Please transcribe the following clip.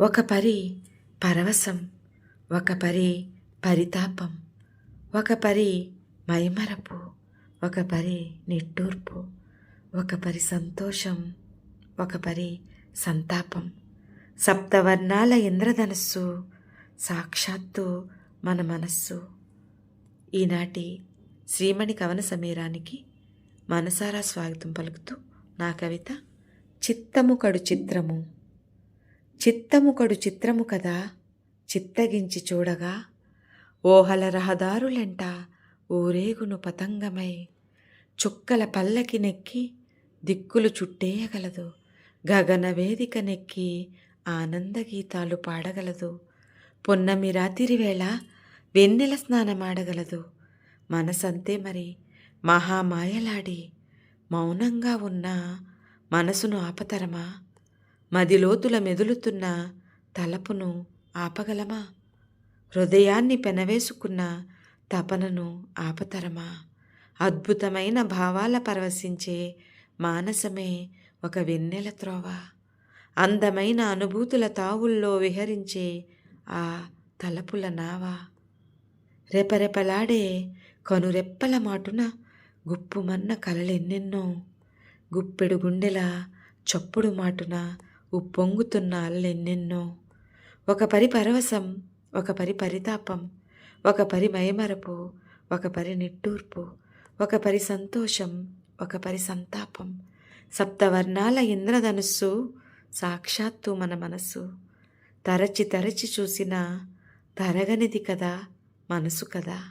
ఒక పరి పరవశం ఒక పరి పరితాపం ఒక పరి మైమరపు ఒక పరి నిట్టూర్పు ఒక పరి సంతోషం ఒక పరి సంతాపం. సప్తవర్ణాల ఇంద్రధనస్సు సాక్షాత్తు మన మనస్సు. ఈనాటి శ్రీమణి కవన సమీరానికి మనసారా స్వాగతం పలుకుతూ నా కవిత చిత్తము కడు చిత్రము. చిత్తము కడు చిత్రము కదా చిత్తగించి చూడగా ఓహల రహదారులెంట ఊరేగును పతంగమై చుక్కల పల్లకి నెక్కి దిక్కులు చుట్టేయగలదు గగన వేదిక నెక్కి ఆనందగీతాలు పాడగలదు పొన్నమి రాత్రివేళ వెన్నెల స్నానమాడగలదు మనసంతే మరి మహామాయలాడి మౌనంగా ఉన్న మనసును ఆపతరమా? మదిలోతుల మెదులుతున్న తలపును ఆపగలమా? హృదయాన్ని పెనవేసుకున్న తపనను ఆపతరమా? అద్భుతమైన భావాల పరవశించే మానసమే ఒక వెన్నెల త్రోవ. అందమైన అనుభూతుల తావుల్లో విహరించే ఆ తలపుల నావా. రెపరెపలాడే కనురెప్పల మాటున గుప్పుమన్న కలలెన్నెన్నో. గుప్పెడు గుండెల చప్పుడు మాటున ఉప్పొంగుతున్న అల్లెన్నెన్నో ఒక పరి పరవశం ఒక పరి పరితాపం ఒక పరి మైమరపు ఒక పరి నిట్టూర్పు ఒక పరి సంతోషం ఒక పరి సంతాపం. సప్తవర్ణాల ఇంద్రధనుస్సు సాక్షాత్తు మన మనస్సు. తరచి తరచి చూసిన తరగనిది కదా మనసు కదా.